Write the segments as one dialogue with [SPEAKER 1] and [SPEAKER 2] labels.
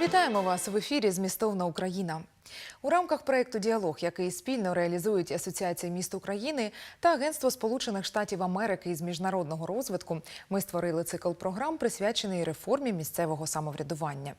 [SPEAKER 1] Вітаємо вас в ефірі Змістовна Україна. У рамках проєкту Діалог, який спільно реалізують Асоціація міст України та Агентство Сполучених Штатів Америки із міжнародного розвитку, ми створили цикл програм, присвячений реформі місцевого самоврядування.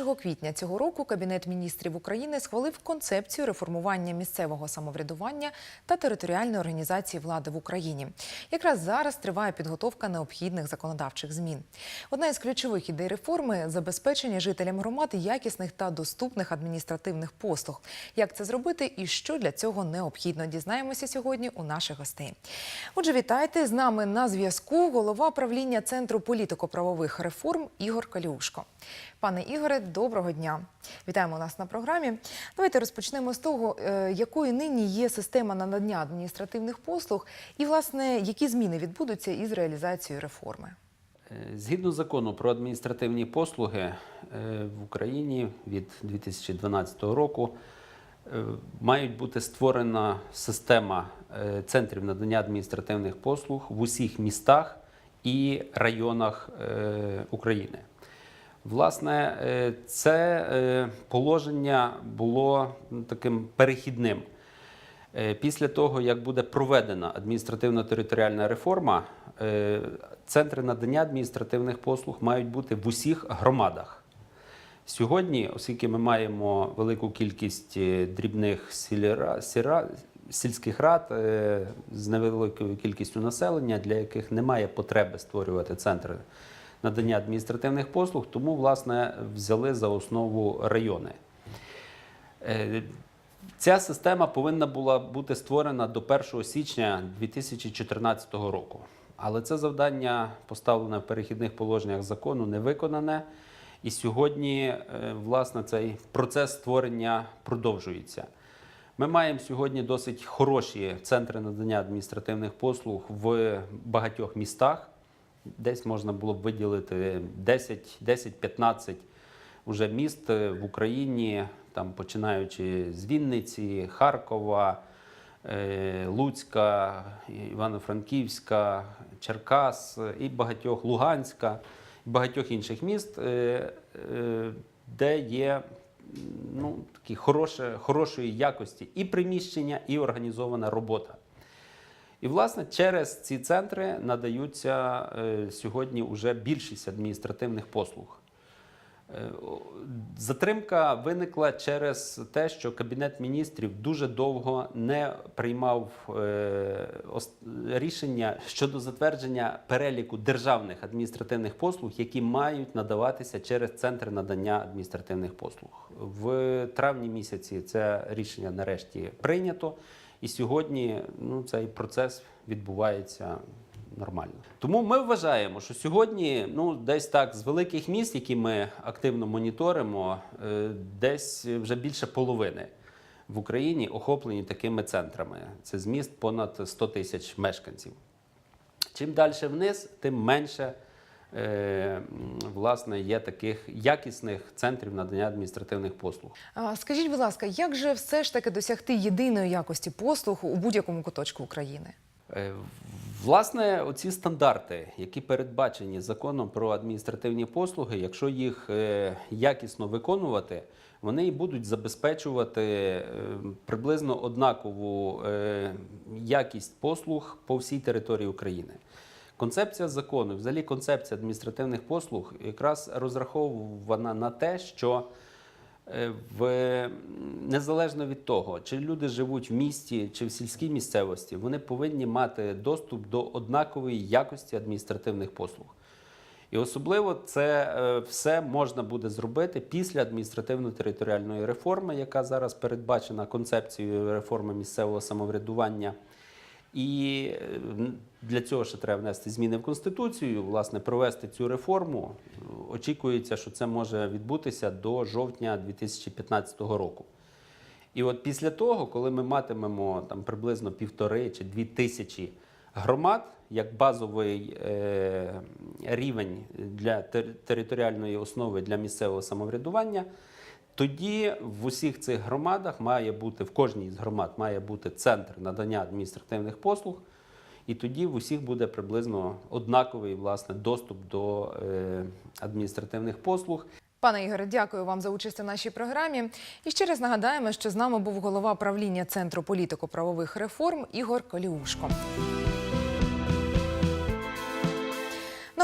[SPEAKER 1] 1 квітня цього року Кабінет міністрів України схвалив концепцію реформування місцевого самоврядування та територіальної організації влади в Україні. Якраз зараз триває підготовка необхідних законодавчих змін. Одна із ключових ідей реформи забезпечення жителям громад якісних та доступних адміністративних послуг. Як це зробити і що для цього необхідно, дізнаємося сьогодні у наших гостей. Отже, вітайте з нами на зв'язку голова правління Центру політико-правових реформ Ігор Калюшко. Пане Ігоре, доброго дня. Вітаємо нас на програмі. Давайте розпочнемо з того, е, якою нині є система надання адміністративних послуг, і власне які зміни відбудуться із реалізацією реформи.
[SPEAKER 2] Е, Згідно закону про адміністративні послуги е, в Україні від 2012 року е, мають бути створена система центрів надання адміністративних послуг в усіх містах і районах України. Власне, це положення було ну, таким перехідним. Після того, як буде проведена адміністративно-територіальна реформа, центри надання адміністративних послуг мають бути в усіх громадах. Сьогодні, оскільки ми маємо велику кількість е, дрібних сільра- сіра- сільських рад е, з невеликою кількістю населення, для яких немає потреби створювати центри надання адміністративних послуг, тому власне взяли за основу райони. Е, Ця система повинна була бути створена до 1 січня 2014 року. Але це завдання, поставлене в перехідних положеннях закону, не виконане. І сьогодні, е, власне, цей процес створення продовжується. Ми маємо сьогодні досить хороші центри надання адміністративних послуг в багатьох містах. Десь можна було б виділити 10, 10-15 уже міст е, в Україні, там починаючи з Вінниці, Харкова, Луцька, Івано-Франківська, Черкас е, і багатьох Луганська, і багатьох інших міст, е, е, де є ну, такі хороше, хорошої якості і приміщення, і організована робота. І, власне, через ці центри надаються е, сьогодні вже більшість адміністративних послуг. Е, Затримка виникла через те, що Кабінет міністрів дуже довго не приймав е, рішення щодо затвердження переліку державних адміністративних послуг, які мають надаватися через центри надання адміністративних послуг. В травні місяці це рішення нарешті прийнято, і сьогодні ну, цей процес відбувається нормально. Тому ми вважаємо, що сьогодні, ну десь так з великих міст, які ми активно моніторимо, е, десь вже більше половини в Україні охоплені такими центрами. Це з міст понад 100 тисяч мешканців. Чим далі вниз, тим менше. е, Власне, є таких якісних центрів надання адміністративних послуг.
[SPEAKER 1] А, Скажіть, будь ласка, як же все ж таки досягти єдиної якості послуг у будь-якому куточку України?
[SPEAKER 2] Власне, оці стандарти, які передбачені законом про адміністративні послуги, якщо їх е, якісно виконувати, вони і будуть забезпечувати е, приблизно однакову е, якість послуг по всій території України. Концепція закону, взагалі концепція адміністративних послуг, якраз розрахована на те, що в незалежно від того, чи люди живуть в місті чи в сільській місцевості, вони повинні мати доступ до однакової якості адміністративних послуг. І особливо це е, все можна буде зробити після адміністративно-територіальної реформи, яка зараз передбачена концепцією реформи місцевого самоврядування. І для цього ще треба внести зміни в Конституцію, власне, провести цю реформу. Очікується, що це може відбутися до жовтня 2015 року. І от після того, коли ми матимемо там приблизно півтори чи дві тисячі громад як базовий е, рівень для тер- територіальної основи для місцевого самоврядування, тоді в усіх цих громадах має бути, в кожній з громад має бути центр надання адміністративних послуг, і тоді в усіх буде приблизно однаковий власне, доступ до е, адміністративних послуг.
[SPEAKER 1] Пане Ігоре, дякую вам за участь у нашій програмі. І ще раз нагадаємо, що з нами був голова правління Центру політико-правових реформ Ігор Коліушко.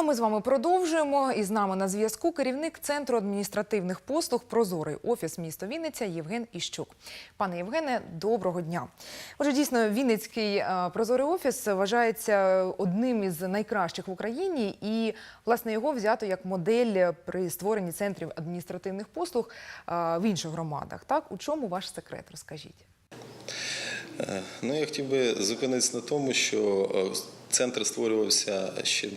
[SPEAKER 1] Ми з вами продовжуємо. І з нами на зв'язку керівник Центру адміністративних послуг Прозорий офіс місто Вінниця Євген Іщук. Пане Євгене, доброго дня. Отже, дійсно, Вінницький е, прозорий офіс вважається одним із найкращих в Україні, і власне його взято як модель при створенні центрів адміністративних послуг е, в інших громадах. Так, у чому ваш секрет? Розкажіть.
[SPEAKER 3] Е, Ну, я хотів би зупинитися на тому, що центр створювався ще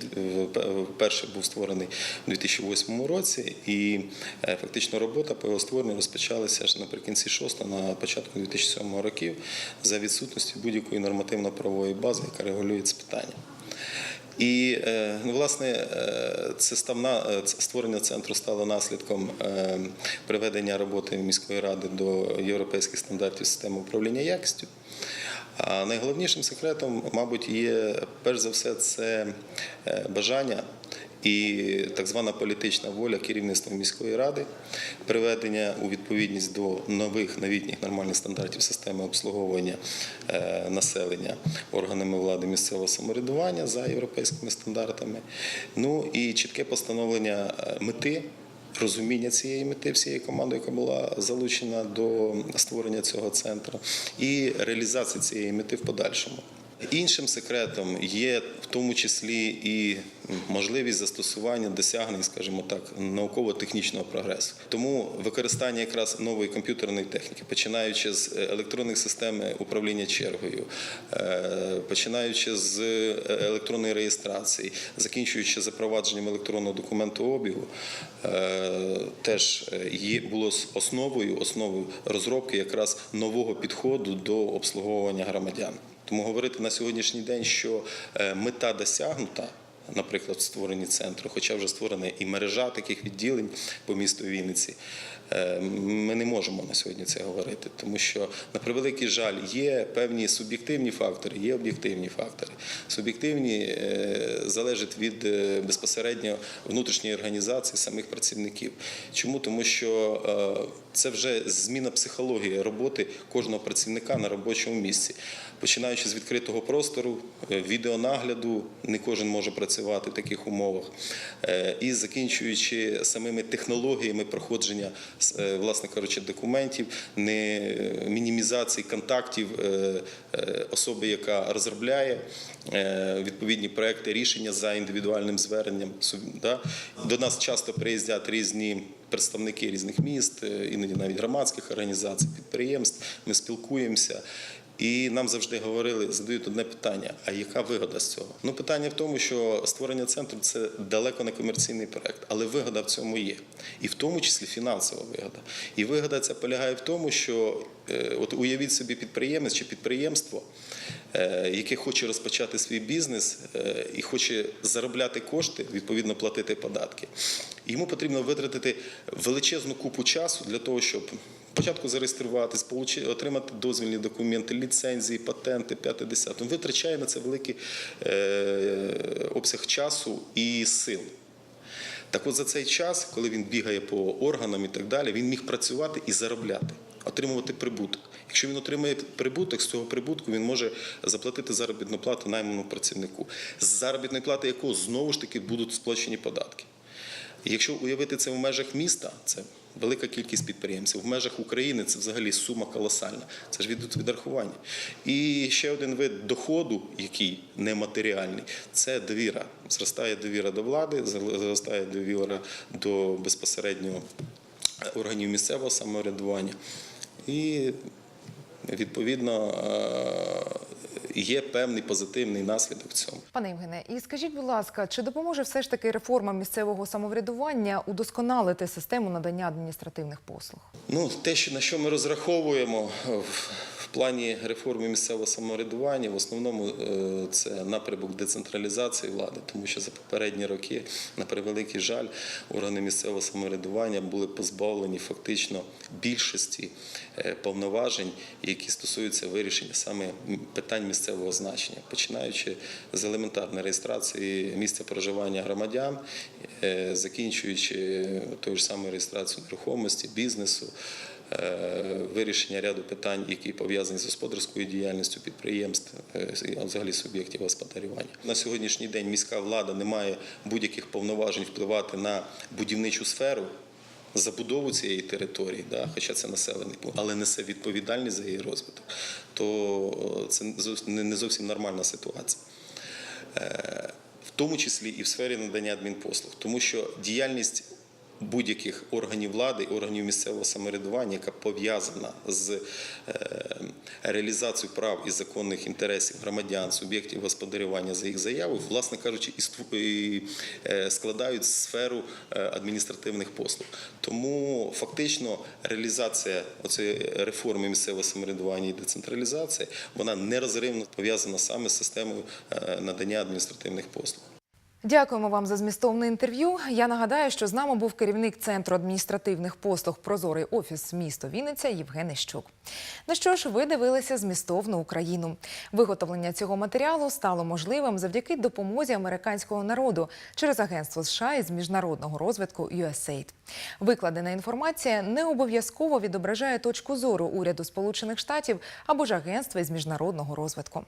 [SPEAKER 3] вперше був створений у 2008 році, і е, фактично робота по його створенню розпочалася аж наприкінці 6 на початку 2007 років за відсутності будь-якої нормативно-правової бази, яка регулює це питання. І е, ну, власне е, це став на це створення центру стало наслідком приведення роботи міської ради до європейських стандартів системи управління якістю. А найголовнішим секретом, мабуть, є перш за все це е, бажання і так звана політична воля керівництва міської ради, приведення у відповідність до нових новітніх нормальних стандартів системи обслуговування е, населення органами влади місцевого самоврядування за європейськими стандартами. Ну і чітке постановлення е, мети. Розуміння цієї мети всієї команди, яка була залучена до створення цього центру, і реалізації цієї мети в подальшому. Іншим секретом є в тому числі і можливість застосування досягнень, скажімо так, науково-технічного прогресу. Тому використання якраз нової комп'ютерної техніки, починаючи з електронних систем управління чергою, е, починаючи з електронної реєстрації, закінчуючи запровадженням електронного документообігу, е, теж є було основою, основою розробки якраз нового підходу до обслуговування громадян. Тому говорити на сьогоднішній день, що е, мета досягнута, наприклад, в створенні центру, хоча вже створена і мережа таких відділень по місту Вінниці, е, ми не можемо на сьогодні це говорити, тому що на превеликий жаль є певні суб'єктивні фактори, є об'єктивні фактори. Суб'єктивні е, залежать від безпосередньо внутрішньої організації самих працівників. Чому? Тому що це вже зміна психології роботи кожного працівника на робочому місці. Починаючи з відкритого простору, е, відеонагляду, не кожен може працювати в таких умовах, е, і закінчуючи самими технологіями проходження е, власне кажучи, документів, не мінімізації контактів особи, яка розробляє відповідні проекти рішення за індивідуальним зверненням. До нас часто приїздять різні представники різних міст, іноді навіть громадських організацій, підприємств. Ми спілкуємося. І нам завжди говорили, задають одне питання: а яка вигода з цього? Ну, питання в тому, що створення центру це далеко не комерційний проект, але вигода в цьому є, і в тому числі фінансова вигода. І вигода ця полягає в тому, що е, от уявіть собі підприємець чи підприємство, е, яке хоче розпочати свій бізнес е, і хоче заробляти кошти, відповідно платити податки. Йому потрібно витратити величезну купу часу для того, щоб Спочатку зареєструватись, отримати дозвільні документи, ліцензії, патенти, 50. Він витрачає на це великий е, обсяг часу і сил. Так от за цей час, коли він бігає по органам і так далі, він міг працювати і заробляти, отримувати прибуток. Якщо він отримує прибуток, з цього прибутку він може заплатити заробітну плату найманому працівнику, з заробітної плати якого знову ж таки будуть сплачені податки. Якщо уявити це в межах міста, це велика кількість підприємців. В межах України це взагалі сума колосальна. Це ж від відрахування. І ще один вид доходу, який нематеріальний, це довіра. Зростає довіра до влади, зростає довіра до безпосередньо органів місцевого самоврядування. І відповідно е, є певний позитивний наслідок цьому.
[SPEAKER 1] Пане Євгене, і скажіть, будь ласка, чи допоможе все ж таки реформа місцевого самоврядування удосконалити систему надання адміністративних послуг?
[SPEAKER 3] Ну, те, що на що ми розраховуємо е, в, в плані реформи місцевого самоврядування, в основному е, це напрямок децентралізації влади, тому що за попередні роки, на превеликий жаль, органи місцевого самоврядування були позбавлені фактично більшості е, повноважень, які стосуються вирішення саме питань місцевого значення, починаючи з елементарної реєстрації місця проживання громадян, е, закінчуючи тою ж самою реєстрацією нерухомості, бізнесу, е, вирішення ряду питань, які пов'язані з господарською діяльністю підприємств, е, і взагалі суб'єктів господарювання. На сьогоднішній день міська влада не має будь-яких повноважень впливати на будівничу сферу. Забудову цієї території, да, хоча це населений пункт, але несе відповідальність за її розвиток, то це не не зовсім нормальна ситуація. Е, В тому числі і в сфері надання адмінпослуг, тому що діяльність будь-яких органів влади, органів місцевого самоврядування, яка пов'язана з е, реалізацією прав і законних інтересів громадян, суб'єктів господарювання за їх заявою, власне кажучи, і е, складають сферу е, адміністративних послуг. Тому фактично реалізація цієї реформи місцевого самоврядування і децентралізації вона нерозривно пов'язана саме з системою надання адміністративних послуг.
[SPEAKER 1] Дякуємо вам за змістовне інтерв'ю. Я нагадаю, що з нами був керівник центру адміністративних послуг Прозорий офіс місто Вінниця Євген Іщук. Ну що ж, ви дивилися змістовну Україну. Виготовлення цього матеріалу стало можливим завдяки допомозі американського народу через агентство США із міжнародного розвитку USAID. Викладена інформація не обов'язково відображає точку зору уряду Сполучених Штатів або ж агентства із міжнародного розвитку.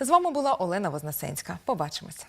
[SPEAKER 1] З вами була Олена Вознесенська. Побачимося.